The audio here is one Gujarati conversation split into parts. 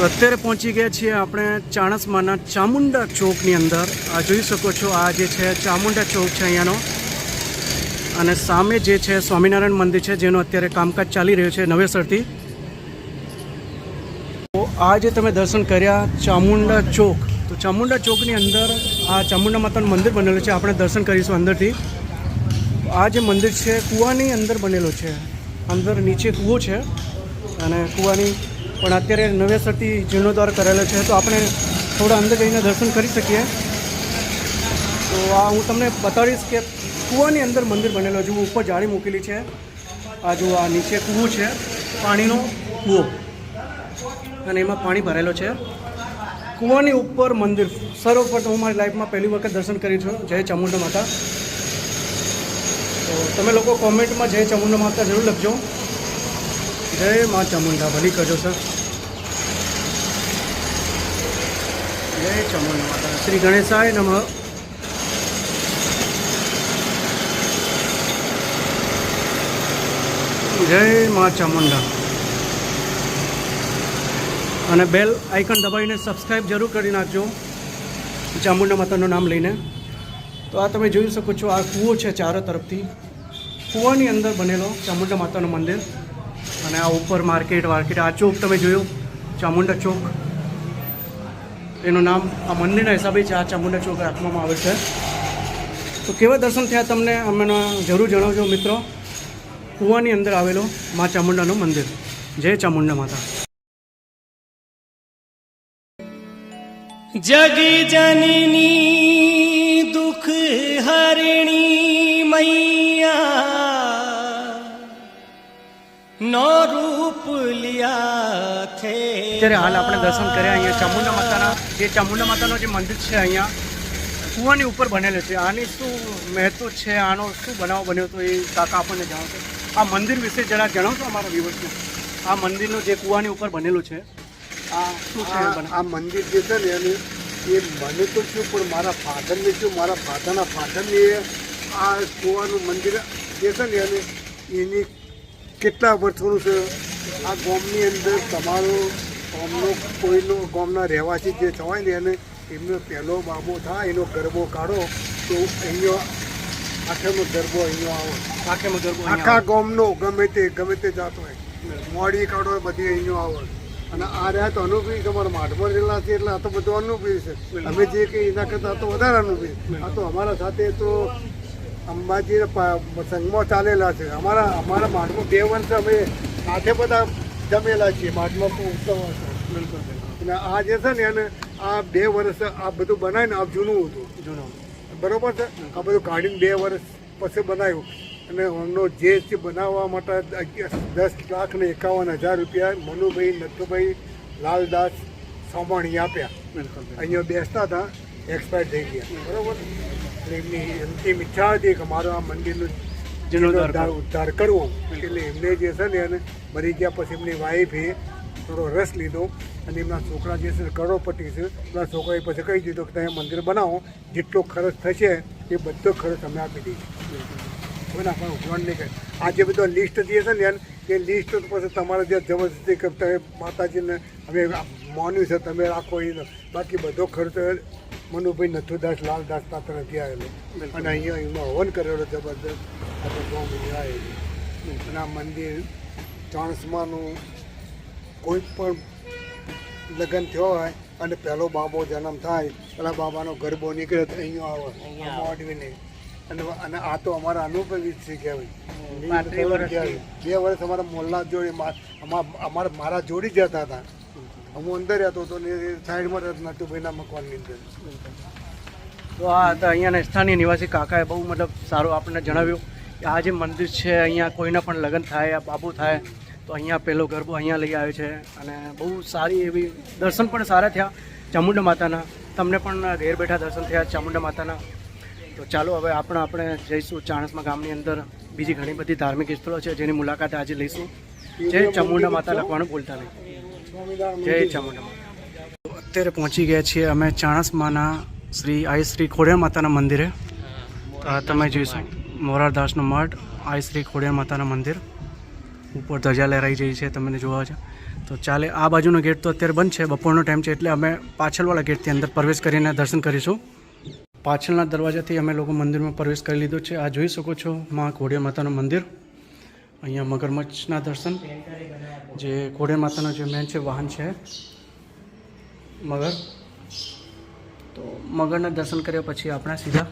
તો અત્યારે પહોંચી ગયા છીએ આપણે ચાણસમાના ચામુંડા ચોકની અંદર. આ જોઈ શકો છો, આ જે છે ચામુંડા ચોક છે અહીંયાનો. અને સામે જે છે સ્વામિનારાયણ મંદિર છે, જેનું અત્યારે કામકાજ ચાલી રહ્યું છે નવેસરથી. તો આ જે તમે દર્શન કર્યા ચામુંડા ચોક, તો ચામુંડા ચોકની અંદર આ ચામુંડા માતાનું મંદિર બનેલું છે. આપણે દર્શન કરીશું અંદરથી. આ જે મંદિર છે, કૂવાની અંદર બનેલો છે. અંદર નીચે કૂવો છે અને કૂવાની પણ અત્યારે નવેસરથી જીર્ણોદ્વાર કરેલો છે, તો આપણે થોડા અંદર જઈને દર્શન કરી શકીએ. તો આ હું તમને બતાડીશ કે કૂવાની અંદર મંદિર બનેલો છે ઉપર જાળી મૂકેલી છે. આ જો આ નીચે કૂવો છે, પાણીનો કૂવો. અને એમાં પાણી ભરેલો છે. કૂવાની ઉપર મંદિર સર્વપ્રથમ હું મારી લાઈફમાં પહેલી વખત દર્શન કરી છું, જય ચામુંડા માતા. તો તમે લોકો કોમેન્ટમાં જય ચામુંડા માતા જરૂર લખજો. જય મા ચામુંડા, ભલી કરજો, સર. જય માતા શ્રી ગણેશાય નમઃ. જય મા ચામુંડા. અને બેલ આઇકન દબાવીને સબસ્ક્રાઈબ જરૂર કરી નાખજો. ચામુંડા માતાનું નામ લઈને. તો આ તમે જોઈ શકો છો, આ કૂવો છે ચારો તરફથી. કૂવાની અંદર બનેલો ચામુંડા માતાનું મંદિર. અને આ ઉપર માર્કેટ વાર્કેટ આ ચોક તમે જોયો. ચામુંડા ચોક. એનું નામ આ મંદિરના હિસાબે છે આ ચામુંડા ચોક રાખવામાં આવે છે. તો કેવા દર્શન થયા તમને અમને જરૂર જણાવજો મિત્રો. કૂવાની અંદર આવેલો મા ચામુંડાનું મંદિર. જય ચામુંડા માતા. જગ જનની દુઃખ હરણી મૈયા નો રૂપ લિયા થે અત્યારે હાલ આપણે દર્શન કર્યા અહીંયા ચામુંડા માતાના. જે ચામુંડા માતાનો જે મંદિર છે અહીંયા કૂવાની ઉપર બનેલું છે. આની શું મહત્વ છે? આનો શું બનાવ બન્યો તો એ કાકા આપણને જણાવશે. આ મંદિર વિશે જરા જણાવશો અમારા વ્યૂવર્સને આ મંદિરનું જે કૂવાની ઉપર બનેલું છે આ શું છે આ મંદિર જે છે ને એની એ મને તો છું પણ મારા ફાધરને છું મારા ફાધરના ફાધરને આ કુવાનું મંદિર જે છે ને એને એની કેટલા વર્ષોનું છે? આ ગામની અંદર તમારો ગામનો કોઈનો ગામના રહેવાસી જે થવાય ને એને એમનો પહેલો બાબો થાય એનો ગરબો કાઢો તો અહીંયા આખેનો ગરબો અહીંયા આવો. આખેમાં ગરબો આખા ગામનો ગમે તે ગમે તે જાતો હોય. મોડી કાઢો હોય બધી અહીંયા આવે. અને આ રહ્યા તો અનુભવી તમારા માટમાં રહેલા છે એટલે આ તો બધું અનુભવી છે. અમે જે કંઈ એના કરતાં તો વધારે અનુભવી આ તો અમારા સાથે તો અંબાજી સંઘમાં ચાલેલા છે. અમારા અમારા માટમાં બે વર્ષ અમે સાથે બધા જમેલા છીએ માટમાં ઉત્સવ હતો અને આ જે છે ને એને આ બે વર્ષ આ બધું બનાવીને આ જૂનું હતું. જૂનું. બરોબર છે? આ બધું કાઢીને બે વર્ષ પછી બનાવ્યું. અને એમનો જે બનાવવા માટે દસ લાખ ને એકાવન હજાર રૂપિયા મનુભાઈ નથુભાઈ લાલદાસ સોમાણી આપ્યા. બિલકુલ અહીંયા બેસતા હતા એક્સપાયર થઈ ગયા. બરોબર? એમની અંતિમ ઈચ્છા હતી કે મારું આ મંદિરનું જીર્ણોદ્ધાર ઉદ્ધાર કરવો. એટલે એમને જે છે ને એને મરી ગયા પછી એમની વાઈફે થોડો રસ લીધો અને એમના છોકરા જે છે કરોડપતિ છે એમના છોકરાએ પછી કહી દીધો કે તમે મંદિર બનાવો જેટલો ખર્ચ થશે એ બધો ખર્ચ અમે આપી દઈશું. કોઈના આપણે ઉઘરાણ નહીં કરે આ જે બધો લિસ્ટ જે છે ને એ લિસ્ટ પછી તમારે જે જબરજસ્તી કે તમે માતાજીને અમે માન્યું છે તમે રાખો એ બાકી બધો ખર્ચ મનુભાઈ નથુદાસ લાલદાસ પાત્ર નથી આવેલો. અને અહીંયા એમાં હવન કરેલો જબરદસ્ત મજા આવેલી મંદિર ચાણસમાનું કોઈ પણ લગ્ન થયો હોય અને પહેલો બાબો જન્મ થાય પેલા બાબાનો ગરબો નીકળે તો અહીંયા આવે મોડવીને અને અને આ તો અમારા અનુભવી જ વર્ષથી. બે વર્ષ અમારા મોલ્લા જોડે મા- અમારા મારા જોડી જતા હતા. હું અંદર રહેતો હતો ને સાઈડમાં રહેતો નટુભાઈના મકવાનની અંદર. તો આ હતા અહીંયાના સ્થાનીય નિવાસી કાકાએ બહુ મતલબ સારું આપણને જણાવ્યું. આ જે મંદિર છે અહીંયા કોઈના પણ લગ્ન થાય બાબુ થાય તો અહીંયા પહેલો ગરબો અહીંયા લઈ આવે છે. અને બહુ સારી એવી દર્શન પણ સારા થયા ચામુંડા માતાના. તમને પણ ઘેર બેઠા દર્શન થયા ચામુંડા માતાના. તો ચાલો હવે આપણે આપણે જઈશું ચાણસમા ગામની અંદર. બીજી ઘણી બધી ધાર્મિક સ્થળો છે જેની મુલાકાત આજે લઈશું. જય ચામુંડા માતા લખવાનું ભૂલતા નહીં. જય ચામુંડા માતા. અત્યારે પહોંચી ગયા છીએ અમે ચાણસમાના શ્રી આઈ શ્રી ખોડિયા માતાના મંદિરે. તો તમે જોઈશું મોરારદાસનો મઠ આય શ્રી ખોડિયાર માતાના મંદિર. ઉપર ધજા લહેરાઈ જઈ છે તમને જોવા છે. તો ચાલે, આ બાજુનો ગેટ તો અત્યારે બંધ છે, બપોરનો ટાઈમ છે, એટલે અમે પાછળવાળા ગેટથી અંદર પ્રવેશ કરીને દર્શન કરીશું. પાછળના દરવાજાથી અમે લોકો મંદિરમાં પ્રવેશ કરી લીધો છે. આ જોઈ શકો છો, માં ખોડિયાર માતાનું મંદિર. અહીંયા મગરમચ્છના દર્શન. જે ઘોડિયા માતાનો જે મેન છે, વાહન છે. મગર. તો મગરના દર્શન કર્યા પછી આપણે સીધા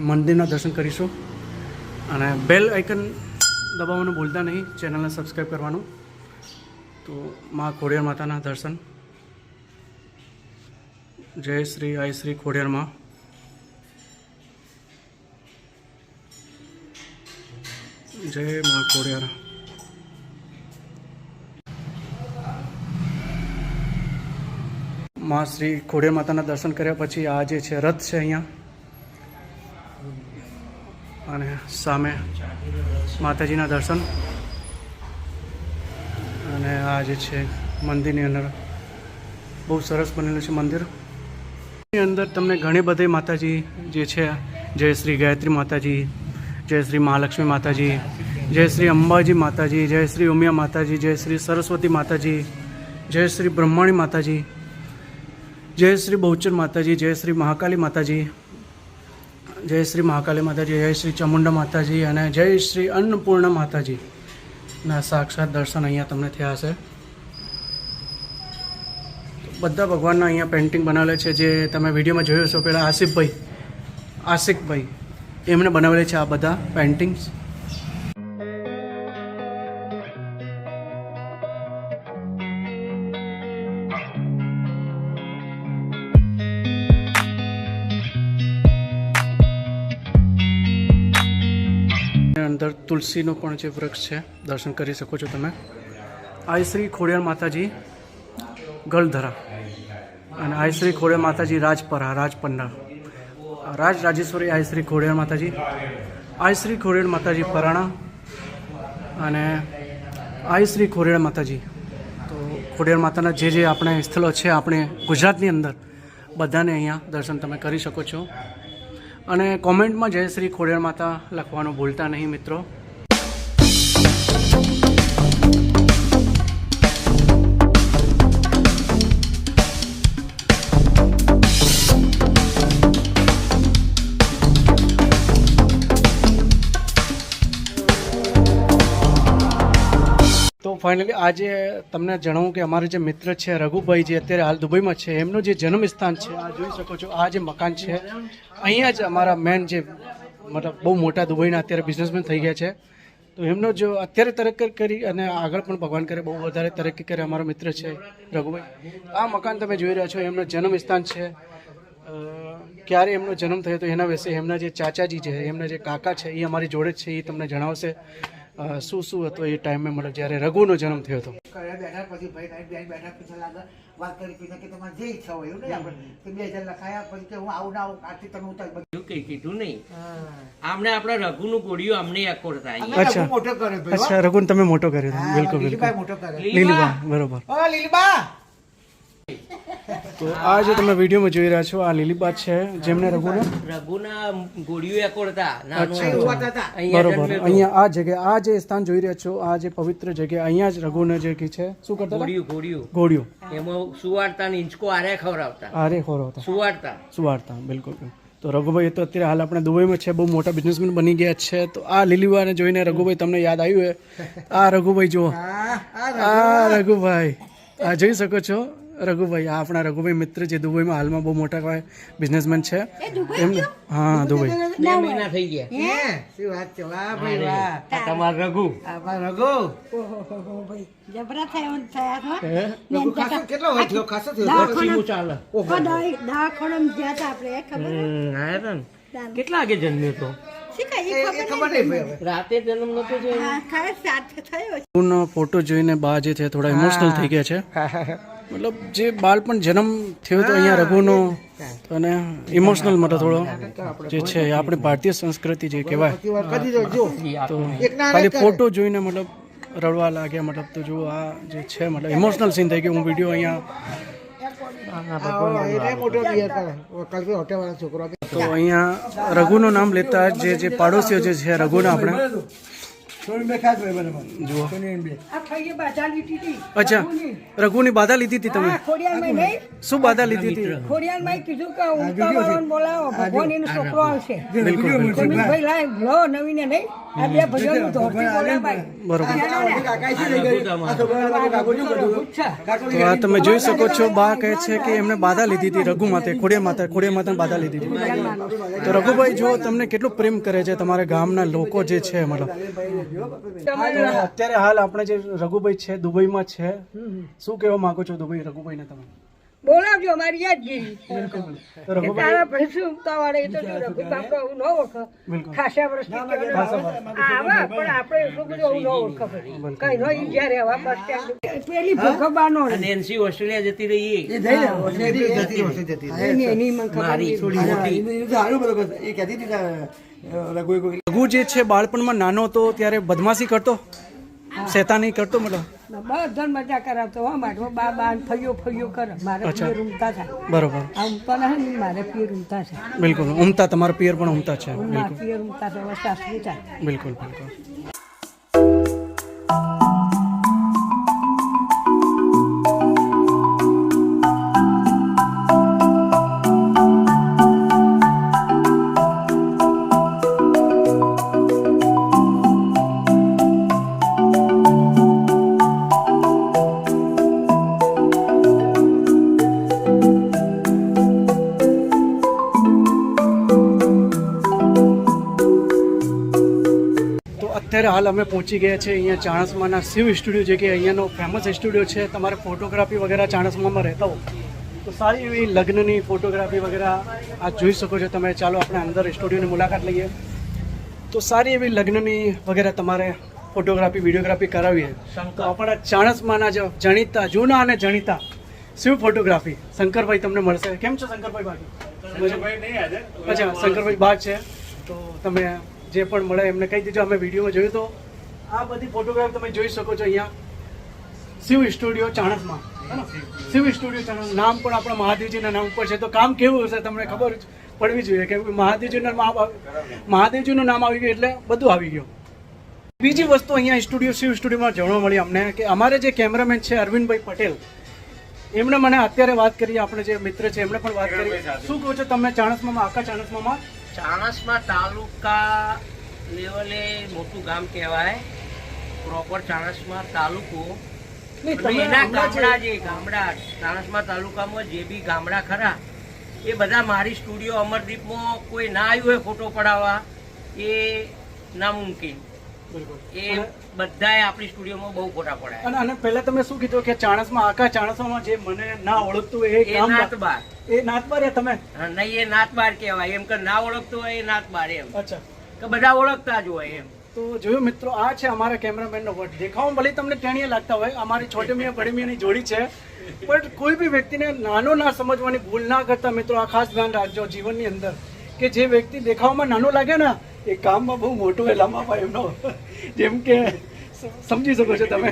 મંદિરના દર્શન કરીશું. અને બેલ આઇકન દબાવવાનું ભૂલતા નહીં ચેનલને સબસ્ક્રાઈબ કરવાનું. તો માં ખોડિયાર માતાના દર્શન. જય શ્રી આઈ શ્રી ખોડિયાર માં. જય માં ખોડિયાર. માં શ્રી ખોડિયાર માતાના દર્શન કર્યા પછી આ જે છે, રથ છે અહીંયા. સામે માતાજીના દર્શન. અને આ જે છે મંદિરની અંદર બહુ સરસ બનેલું છે મંદિર. એની અંદર તમને ઘણી બધી માતાજી જે છે, જય શ્રી ગાયત્રી માતાજી, જય શ્રી મહાલક્ષ્મી માતાજી, જય શ્રી અંબાજી માતાજી, જય શ્રી ઉમિયા માતાજી, જય શ્રી સરસ્વતી માતાજી, જય શ્રી બ્રહ્માણી માતાજી, જય શ્રી બહુચર માતાજી, જય શ્રી મહાકાલી માતાજી જય શ્રી મહાકાલી માતાજી, જય શ્રી ચામુંડા માતાજી અને જય શ્રી અન્નપૂર્ણા માતાજી ના સાક્ષાત દર્શન અહીંયા તમને થયા હશે. બધા ભગવાનના અહીંયા પેઇન્ટિંગ બનાવેલા છે, જે તમે વિડીયોમાં જોયો છો પહેલાં આસિફભાઈ આસિકભાઈ એમણે બનાવેલી છે આ બધા પેઇન્ટિંગ્સ અંદર તુલસીનો પણ જે વૃક્ષ છે, દર્શન કરી શકો છો તમે. આ શ્રી ખોડિયાર માતાજી ગળધરા અને આ શ્રી ખોડિયાર માતાજી રાજપરા રાજપન્ના રાજ રાજેશ્વરી આ શ્રી ખોડિયાર માતાજી આ શ્રી ખોડિયાર માતાજી પરાણા અને આ શ્રી ખોડિયાર માતાજી. તો ખોડિયાર માતાના જે જે આપણે સ્થળો છે, આપણે ગુજરાતની અંદર બધાને અહીંયા દર્શન તમે કરી શકો છો. અને કોમેન્ટમાં જય શ્રી ખોડિયાર માતા લખવાનું ભૂલતા નહીં મિત્રો. ફાઇનલી આજે તમને જણાવું કે અમારે જે મિત્ર છે, રઘુભાઈ જે અત્યારે હાલ દુબઈમાં છે, એમનું જે જન્મ સ્થાન છે, આ જોઈ શકો છો, આ જે મકાન છે, અહીંયા જ અમારા મેન જે મતલબ બહુ મોટા દુબઈના અત્યારે બિઝનેસમેન થઈ ગયા છે. તો એમનો જો અત્યારે તરક્કી કરી અને આગળ પણ ભગવાન કરે, બહુ વધારે તરક્કી કરે અમારો મિત્ર છે, રઘુભાઈ. આ મકાન તમે જોઈ રહ્યા છો, એમનું જન્મ સ્થાન છે ક્યારે એમનો જન્મ થયો તો એના વિશે એમના જે ચાચાજી છે, એમના જે કાકા છે, એ અમારી જોડે છે, એ તમને જણાવશે. શું શું હતું એ ટાઈમે મતલબ જ્યારે રઘુનો જન્મ થયો હતો. બેઠા પછી ભાઈ બેન બેઠા પછી લાગે વાત કરી કે તમારે જે ઈચ્છા હોય એવું નહીં આપણે. બે હજાર લખાયા પછી કે હું આવું ના આવું આથી તમે ઉતાર બધું. કઈ કીધું નહીં. આમને આપણા રઘુનું ગોળીઓ અમને એકોડ થાય. અચ્છા. મોટો કર્યો અચ્છા રઘુને તમે મોટો કર્યો બિલકુલ બિલકુલ. મોટો કર્યો. લીલીબા બરોબર. લીલીબા! તો આ જે તમે વિડીયોમાં જોઈ રહ્યા છો આ લીલીબા છે જેમને રઘુના રઘુના ગોળીઓ એકોડ હતા નાનો અચ્છા, હતો. ઊભા હતા. અહીંયા બરોબર. અહીંયા આ જગ્યા આ જે સ્થાન જોઈ રહ્યા છો આ જે પવિત્ર જગ્યા અહીંયા જ રઘુને જે કી છે શું કરતા ગોળીઓ ગોળીઓ. ગોળીઓ. એમાં સુવાડતા ને ઇંચકો આરે ખવડાવતા. આરે ખોરો હતા સુવાડતા સુવાર્તા બિલકુલ તો રઘુભાઈ તો અત્યારે હાલ આપણે દુબઈમાં છે બહુ મોટા બિઝનેસમેન બની ગયા છે તો આ લીલીવાને જોઈને રઘુભાઈ તમને યાદ આવ્યું હે? આ રઘુભાઈ જુઓ. આ આ રઘુભાઈ. આ જોઈ શકો છો રઘુભાઈ આ આપણા રઘુભાઈ મિત્ર જે દુબઈમાં હાલમાં બહુ મોટા બિઝનેસમેન છે. એમને હા દુબઈ. બે મહિના થઈ ગયા. હે? શું વાત છે? વાહ ભાઈ વાહ. આ તમારો રઘુ. આ ભાઈ. જબરા થયા થયા? રઘુ ખાસો કેટલો હોય થયો ખાસો થયો પછી ચાલે. દવાખાનામાં ગયા હતા આપણે ખબર આયા તા કેટલા વાગે જન્મ્યો તો? રાતે ફોટો જોઈને બા જે છે થોડા ઇમોશનલ થઈ ગયા છે. મતલબ જે બાળપણ જન્મ થયો તો અહીંયા રઘુનો, અને ઇમોશનલ મતલબ થોડો જે છે, આપણી ભારતીય સંસ્કૃતિ જે કહેવાય, તો ખાલી ફોટો જોઈને મતલબ રડવા લાગ્યા, મતલબ તો જો આ જે છે, મતલબ ઇમોશનલ સીન થઈ ગયો. હું વીડિયો અહીંયા તો અહીંયા રઘુનું નામ લેતા જે જે પાડોશીઓ જે છે, રઘુના આપણે અચ્છા રઘુની બાધા લીધી હતી તમે શું બાધા લીધી હતી ખોડિયારમાં કીધું કે ઉમકા બોલાવો ભગવાન એનો છોકરો આવશે બિલકુલ બિલકુલ તો મેં ભાઈ લાય લો નવીને નહીં આ બે ભજન ધોરતી બોલાવાય બરોબર તો આ તમે જોઈ શકો છો બા કહે છે કે એમને બાધા લીધી હતી રઘુ માતે ખોડિયા માતા ખોડિયા માતા બાધા લીધી હતી તો રઘુભાઈ જો તમને કેટલું પ્રેમ કરે છે તમારા ગામના લોકો જે છે મતલબ અત્યારે હાલ આપણે જે રઘુભાઈ છે દુબઈમાં છે શું કહેવા માંગો છો દુબઈ રઘુભાઈને તમે? બોલાવજો મારી યાદગીરી તો તારા ભેંસું ઉતાવળે એ તો જો રઘુ બાપડો આવું ન ઓળખ ખાસા વર્ષ આવા પણ આપણે એટલું બધું આવું ન ઓળખ કઈ નો ઈ જ્યારે બસ સ્ટેન્ડ પેલી ભગવાનો અને એનસી ઓસ્ટ્રેલિયા જતી રહી. એ. એની એની મને ખબર મારી નહીં. મોટી. રઘુ જે છે બાળપણમાં નાનો હતો ત્યારે બદમાશી કરતો? શેતાની કરતો મતલબ? બધા મજા કરાવતો હો મારો બા બા ફૈયો ફૈયો કરે. મારે. પિયર ઉમતા છે બરોબર. આમ ઉમતા નહીં મારે પિયર ઉમતા છે બિલકુલ ઉમતા તમારા પિયર પણ ઉમતા છે બિલકુલ. પિયર ઉમતા છે વસ્તા બિલકુલ બિલકુલ. અત્યારે હાલ અમે પહોંચી ગયા છે અહીંયા ચાણસમાના શિવ સ્ટુડિયો જે કે અહીંયાનો ફેમસ સ્ટુડિયો છે. તમારે ફોટોગ્રાફી વગેરે ચાણસમામાં રહેતા હો તો સારી એવી લગ્નની ફોટોગ્રાફી વગેરે આ જોઈ શકો છો તમે. ચાલો આપણે અંદર સ્ટુડિયોની મુલાકાત લઈએ. તો સારી એવી લગ્નની વગેરે તમારે ફોટોગ્રાફી વિડીયોગ્રાફી કરાવીએ. તો આપણા ચાણસમાના જે જાણીતા જૂના અને જાણીતા શિવ ફોટોગ્રાફી શંકરભાઈ તમને મળશે. કેમ છો શંકરભાઈ બાકી? અચ્છા શંકરભાઈ બાગ છે. તો તમે જે પણ મળે એમને કહી દેજો. અમે વિડીયોમાં જોયું તો આ બધી ફોટોગ્રાફ તમે જોઈ શકો છો અહીંયા. શિવ સ્ટુડિયો ચાણસમાં. શિવ સ્ટુડિયો ચાણસ નામ પણ આપણા મહાદેવજીના નામ ઉપર છે. તો કામ કેવું હશે તમને ખબર પડવી જોઈએ કે મહાદેવજીનું નામ મહાદેવજીનું નામ આવી ગયું એટલે બધું આવી ગયું. બીજી વસ્તુ અહીંયા સ્ટુડિયો શિવ સ્ટુડિયોમાં જાણવા મળી અમને કે અમારે જે કેમેરામેન છે અરવિંદભાઈ પટેલ, એમણે મને અત્યારે વાત કરી, આપણે જે મિત્ર છે એમણે પણ વાત કરી. શું કહો છો તમે ચાણસમાં, આખા ચાણસમાં? ચાણસમા તાલુકા લેવલે મોટું ગામ કહેવાય. પ્રોપર ચાણસમાં તાલુકો. એના ગામડા જે ગામડા ચાણસમાં તાલુકામાં જે બી ગામડા ખરા એ બધા મારી સ્ટુડિયો અમરદીપમાં કોઈ ના આવ્યું હોય ફોટો પડાવવા એ નામુમકિન એ બધાએ આપણી સ્ટુડિયોમાં બહુ ફોટા પડાય. અને પહેલા તમે શું કીધું કે ચાણસમાં આખા ચાણસમાં જે મને ના ઓળખતું એ નાતબાર એ નાતબાર એ તમે? નહીં એ નાતબાર કહેવાય. એમ કે ના ઓળખતો હોય એ નાતબાર એમ. અચ્છા. કે બધા ઓળખતા જ હોય એમ. તો જોયું મિત્રો આ છે અમારા કેમેરામેનનો વટ. દેખાવામાં ભલે તમને ટેણીએ લાગતા હોય અમારી છોટી મિયા બડી મિયાની જોડી છે. પણ કોઈ બી વ્યક્તિને નાનો ના સમજવાની ભૂલ ના કરતા મિત્રો આ ખાસ ધ્યાન રાખજો જીવનની અંદર. કે જે વ્યક્તિ દેખાવામાં નાનો લાગે ને એ કામમાં બહુ મોટું એ લાંબા ભાઈ એમનો જેમ કે સમજી શકો છો તમે.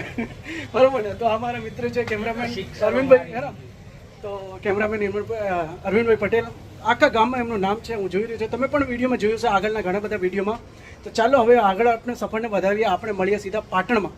બરોબર ને? તો અમારા મિત્ર છે કેમેરામેન અરવિંદભાઈ? તો કેમેરામેન હિરમણભાઈ, અરવિંદભાઈ પટેલ આખા ગામમાં એમનું નામ છે હું જોઈ રહ્યો છું. તમે પણ વિડીયોમાં જોયું છે આગળના ઘણા બધા વિડીયોમાં. તો ચાલો હવે આગળ આપણે સફરને વધાવીએ આપણે મળીએ સીધા પાટણમાં.